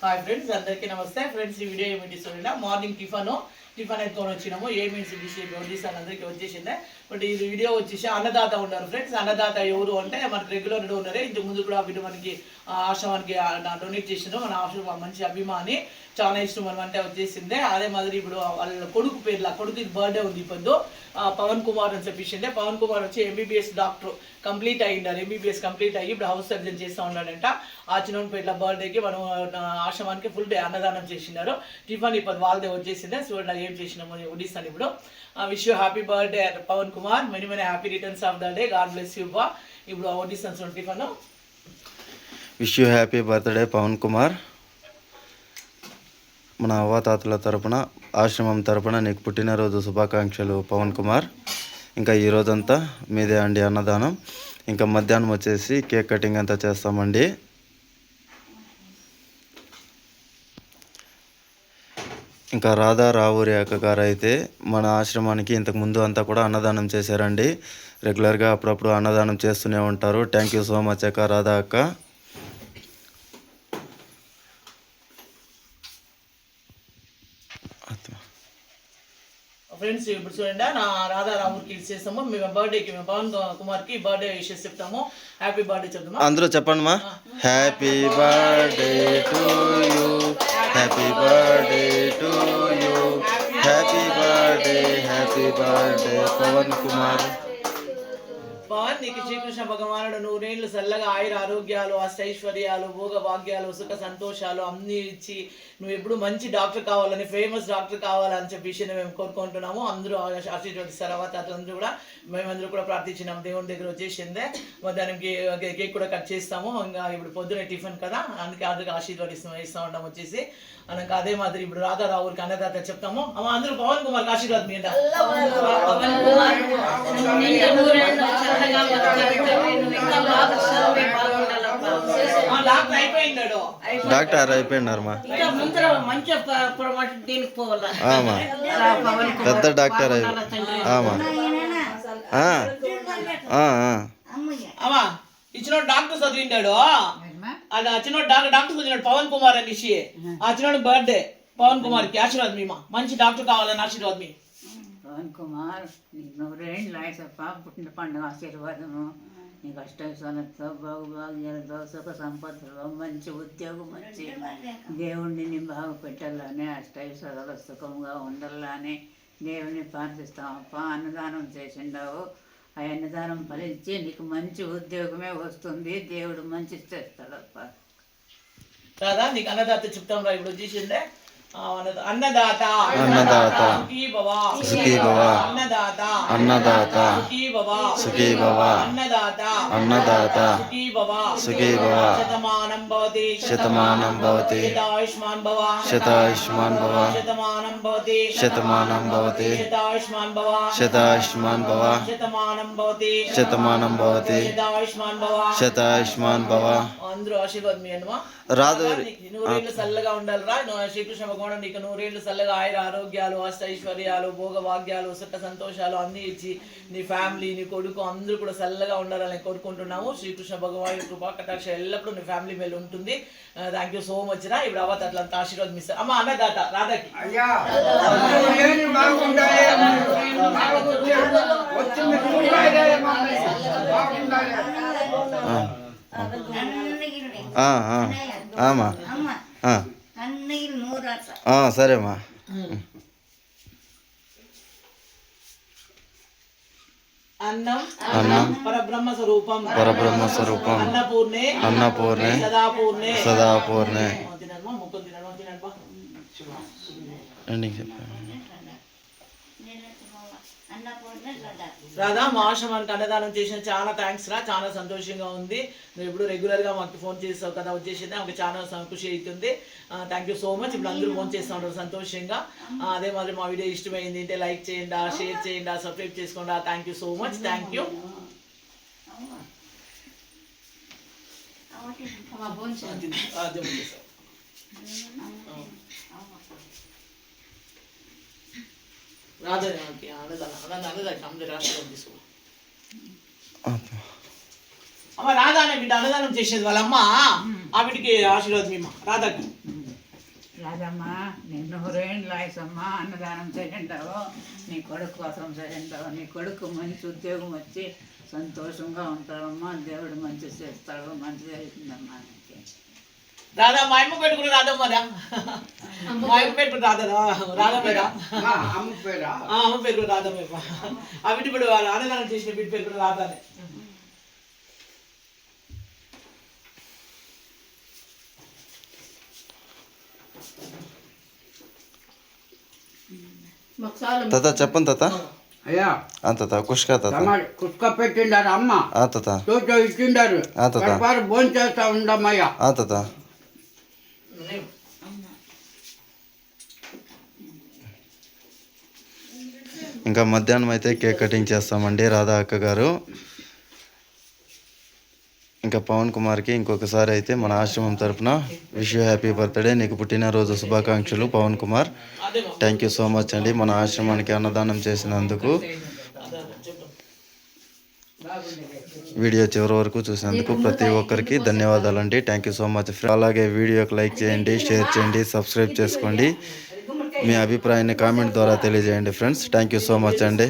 Hi friends అందరికీ నమస్తే. Friends ఈ వీడియో ఏమిటి? చూడండి మార్నింగ్ టిఫన్ టిఫన్ ఎత్తుకొని వచ్చినాము. ఏమేమి డిష్ వండిస్తాను అందరికీ వచ్చేసిందే బట్ ఈ వీడియో వచ్చేసి అన్నదాత ఉన్నారు ఫ్రెండ్స్ అన్నదాత ఎవరు అంటే మనకి రెగ్యులర్ ఉన్నారే. ఇంతకు ముందు కూడా వీడు మనకి ఆశ్రమానికి డొనేట్ చేసిండ్రు మన ఆశ్రమం మంచి అభిమాని. చాలా ఇష్టం మనం అంటే వచ్చేసిందే అదే మాదిరి ఇప్పుడు వాళ్ళ కొడుకు పేర్ల కొడుకు బర్త్డే ఉంది ఇప్పుడు పవన్ కుమార్ అని చెప్పేసిందే పవన్ కుమార్ వచ్చి ఎంబీబీఎస్ డాక్టర్ కంప్లీట్ అయ్యిండారు. ఎంబీబీఎస్ కంప్లీట్ అయ్యి ఇప్పుడు హౌస్ సర్జన్ చేస్తూ ఉన్నాడంట. ఆ చిన్నపేట్ల బర్త్డేకి మనం ఆశ్రమానికి ఫుల్ డే అన్నదానం చేసినారు టిఫన్ ఇప్పుడు వాళ్ళదే వచ్చేసిందే చూడండి ఏం చేసినామో అని ఇప్పుడు. Wish you happy birthday Pawan Kumar. Many many happy returns of the day God bless you బా ఇప్పుడు వడ్డిస్తాను twenty tiffin wish you happy birthday Pawan Kumar. మన అవ్వాతాతల తరపున ఆశ్రమం తరపున నీకు పుట్టినరోజు శుభాకాంక్షలు పవన్ కుమార్. ఇంకా ఈ రోజంతా మీదే అండి అన్నదానం. ఇంకా మధ్యాహ్నం వచ్చేసి కేక్ కటింగ్ అంతా చేస్తామండి. ఇంకా రాధా రావూరి అక్క గారు అయితే మన ఆశ్రమానికి ఇంతకు ముందు అంతా కూడా అన్నదానం చేశారండి. రెగ్యులర్గా అప్పుడప్పుడు అన్నదానం చేస్తూనే ఉంటారు. థ్యాంక్ యూ సో మచ్ అక్క రాధా అక్క. ఫ్రెండ్స్ ఇప్పుడు చూడండి నా రాధారాముడికి ఇచ్చేస్తాము మేము బర్త్డేకి మేము పవన్ కుమార్కి బర్త్డే విషెస్ చెప్తాము. హ్యాపీ బర్త్డే చెప్తాము అందరూ చెప్పండి మా happy birthday to you happy birthday to you happy birthday happy birthday Pawan Kumar Pawan నీకు శ్రీకృష్ణ భగవానుడు నూరేళ్ళు చల్లగా ఆయుర ఆరోగ్యాలు అష్టైశ్వర్యాలు భోగ భాగ్యాలు సుఖ సంతోషాలు అన్ని ఇచ్చి నువ్వు ఎప్పుడు మంచి డాక్టర్ కావాలని ఫేమస్ డాక్టర్ కావాలని చెప్పేసి మేము కోరుకుంటున్నాము. అందరూ ఆశీర్వదిస్తారు తర్వాత అందరూ కూడా మేమందరూ కూడా ప్రార్థించినాం. దేవుని దగ్గర వచ్చేసిందే. దానికి కేక్ కూడా కట్ చేస్తాము. ఇంకా ఇప్పుడు పొద్దున టిఫిన్ కదా అందుకే అందరికి ఆశీర్వదిస్తాం ఇస్తూ ఉంటాం వచ్చేసి. అనక అదే మాదిరి ఇప్పుడు రాధారావుకి అన్నదాత చెప్తాము. అమ్మ అందరూ పవన్ కుమార్. ఆశీర్వాదం మీద డాక్టర్ ఆమా. పెద్ద డాక్టర్ అయి బాగుండాలా తండ్రి. ఆమా. ఆ, ఆ, ఆ. అమ్మా ఇచ్చిన డాక్టర్ చదివిండాడు. అది వచ్చిన డాక్టర్ డాక్టర్ చదివినాడు పవన్ కుమార్ అనేసి. ఆ చిన్న బర్త్డే. పవన్ కుమార్కి ఆశీర్వాదం మంచి డాక్టర్ కావాలని ఆశీర్వాదం పవన్ కుమార్ నీకు నూరేళ్ళు ఆయసప్ప పుట్టిన పండుగ ఆశీర్వాదము. నీకు అష్టైశ్వర్యంతో బాగుభాగ్యాలతో సుఖ సంపదలో మంచి ఉద్యోగం వచ్చి దేవుణ్ణి నీ బాగు పెట్టాలని అష్టైశ్వర్యాలు సుఖంగా ఉండాలని దేవుని ప్రార్థిస్తామప్ప అన్నదానం చేసిండావు. ఆ అన్నదానం ఫలించి నీకు మంచి ఉద్యోగమే వస్తుంది. దేవుడు మంచి చేస్తాడప్ప రాదా నీకు అన్నదాత చెప్తాం రా ఇప్పుడు వచ్చేసిందే अन्नदाता सुखी भव अन्नदाता सुखी अन्नदाता सुखी शतमानं भवति शतमानं भवति शतायुष्मान् शतमानं भवति शतायुष्मान् शतमानं भवति शतमानं भवति शतायुष्मान् शतायुष्मान् भव అందరూ ఆశీర్వాదం మీ అన్నమా? రాదు. నీకు? నూరేళ్ళు చల్లగా ఉండాలిరా. శ్రీకృష్ణ భగవానుడు నీకు నూరేళ్ళు చల్లగా ఆయుర ఆరోగ్యాలు అష్టైశ్వర్యాలు భోగ భాగ్యాలు సుఖ సంతోషాలు అన్ని ఇచ్చి నీ ఫ్యామిలీ నీ కొడుకు అందరూ కూడా చల్లగా ఉండాలని కోరుకుంటున్నాము. శ్రీకృష్ణ భగవాన్ కృపా కటాక్ష ఎల్లప్పుడూ నీ ఫ్యామిలీ మీద ఉంటుంది. థ్యాంక్ యూ సో మచ్ రా. ఇప్పుడు అవ్వత అట్లా ఆశీర్వాదం ఇస్తారు అమ్మ అన్నదాత రాధకి ఆ, ఆ, ఆమా. సరేమ్మా అన్నం. అన్నం. పరబ్రహ్మ స్వరూపం. పరబ్రహ్మ స్వరూపం. అన్నపూర్ణే. అన్నపూర్ణే. సదాపూర్ణే. సదాపూర్ణే. ఎండింగ్ చెప్పాను రాధా మా ఆశ్రమానికి అన్నదానం చేసిన చాలా థ్యాంక్స్ రా. చాలా సంతోషంగా ఉంది. నువ్వు ఎప్పుడు రెగ్యులర్గా మాకు ఫోన్ చేస్తావు కదా వచ్చేసింది. మాకు చాలా సం- ఖుషి అవుతుంది థ్యాంక్ యూ సో మచ్ ఇప్పుడు అందరూ ఫోన్ చేస్తూ ఉంటారు సంతోషంగా. అదే మాదిరి మా వీడియో ఇష్టమైంది అంటే లైక్ చేయండి షేర్ చేయండి సబ్స్క్రైబ్ చేసుకోండి. Thank you so much thank you Radha అన్నదానం అన్నదానం అన్నదానం అందరి రాష్ట్రం తీసుకో అమ్మ రాధా అనే బిడ్డ అన్నదానం చేసేది వాళ్ళమ్మ. ఆ బిడ్డకి ఆశీర్వాదం ఇమ్మ. రాధాకి రాజమ్మ నీ నూరేళ్ళు లాయసమ్మా అన్నదానం చేయండావు నీ కొడుకు కోసం చేయండావు నీ కొడుకు మంచి ఉద్యోగం వచ్చి సంతోషంగా ఉంటావమ్మా దేవుడు మంచి చేస్తాడు మంచి జరుగుతుందమ్మా నీకు రాధా మా అమ్మ పెట్టుకుని రాధమ్మదా మా అమ్మ పెట్టుకుని రాధదా రాధమ్మేదా అమ్మ పేరా? ఆ, అమ్మ పేరు కూడా రాధమ్మ ఆ బిడ్డ ఇప్పుడు అన్నదానం చేసిన బిడ్డ పేరు కూడా రాధానే. తాత చెప్పండి తాత. అయ్యా. తాత కుష్క తాత. కుక్క పెట్టిండారు అమ్మ. ఆ తాత. చోట ఇచ్చిండారు. ఆ తాత. కడపారు భోజనం చేస్తా ఉండమ్మయ్యా ఆ ఇంకా మధ్యాహ్నం అయితే కేక్ కటింగ్ చేస్తామండి రాధా అక్క గారు. ఇంకా పవన్ కుమార్కి ఇంకొకసారి అయితే మన ఆశ్రమం తరపున విష్ యూ హ్యాపీ బర్త్డే నీకు పుట్టినరోజు శుభాకాంక్షలు Pawan Kumar. Thank you so much అండి. మన ఆశ్రమానికి అన్నదానం చేసినందుకు. వీడియో చివరి వరకు చూసినందుకు ప్రతి ఒక్కరికి ధన్యవాదాలు అండి థ్యాంక్ యూ సో మచ్ అలాగే వీడియోకి లైక్ చేయండి షేర్ చేయండి సబ్స్క్రైబ్ చేసుకోండి. మీ అభిప్రాయాన్ని కామెంట్ ద్వారా తెలియజేయండి friends thank you so much అండి.